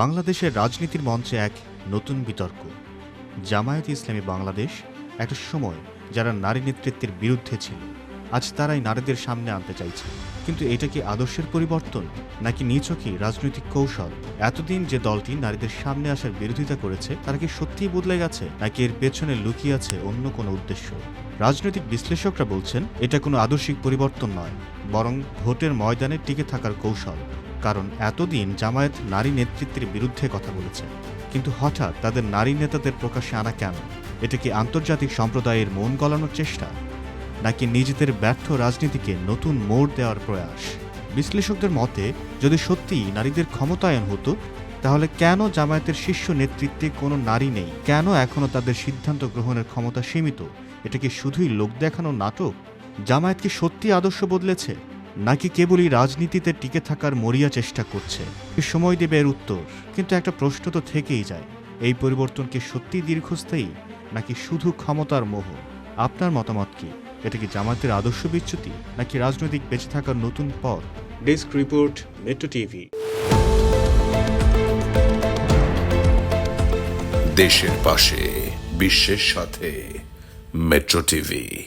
বাংলাদেশের রাজনীতির মঞ্চে এক নতুন বিতর্ক। জামায়াত ইসলামী বাংলাদেশ একটা সময় যারা নারী নেতৃত্বের বিরুদ্ধে ছিল, আজ তারাই নারীদের সামনে আনতে চাইছে। কিন্তু এটা কি আদর্শের পরিবর্তন, নাকি নিছকই রাজনৈতিক কৌশল? এতদিন যে দলটি নারীদের সামনে আসার বিরোধিতা করেছে, তারা কি সত্যিই বদলে গেছে, নাকি এর পেছনে লুকিয়ে আছে অন্য কোনো উদ্দেশ্য? রাজনৈতিক বিশ্লেষকরা বলছেন, এটা কোনো আদর্শিক পরিবর্তন নয়, বরং ভোটের ময়দানে টিকে থাকার কৌশল। কারণ এতদিন জামায়াত নারী নেতৃত্বের বিরুদ্ধে কথা বলেছে। কিন্তু হঠাৎ তাদের নারী নেতাদের প্রকাশ্যে আনা কেন? এটা কি আন্তর্জাতিক সম্প্রদায়ের মন গলানোর চেষ্টা? নাকি নিজেদের ব্যর্থ রাজনীতিকে নতুন মোড় দেওয়ার প্রয়াস? বিশ্লেষকদের মতে, যদি সত্যিই নারীদের ক্ষমতায়ন হতো, তাহলে কেন জামায়াতের শীর্ষ নেতৃত্বে কোনো নারী নেই? কেন এখনও তাদের সিদ্ধান্ত গ্রহণের ক্ষমতা সীমিত? এটা কি শুধুই লোক দেখানো নাটক? জামায়াত কি সত্যি আদর্শ বদলেছে? নাকি কেবলই রাজনীতিতে টিকে থাকার মরিয়া চেষ্টা করছে? কি সময় দেবে এর উত্তর। কিন্তু একটা প্রশ্ন তো থেকেই যায়। এই পরিবর্তন কি সত্যি দীর্ঘস্থায়ী নাকি শুধু ক্ষমতার মোহ? আপনার মতামত কি? এটা কি জামাতের আদর্শ বিচ্যুতি নাকি রাজনৈতিক বেঁচে থাকার নতুন পথ? ডেস্ক রিপোর্ট মেট্রো টিভি দেশের পাশে বিশ্বের সাথে মেট্রো টিভি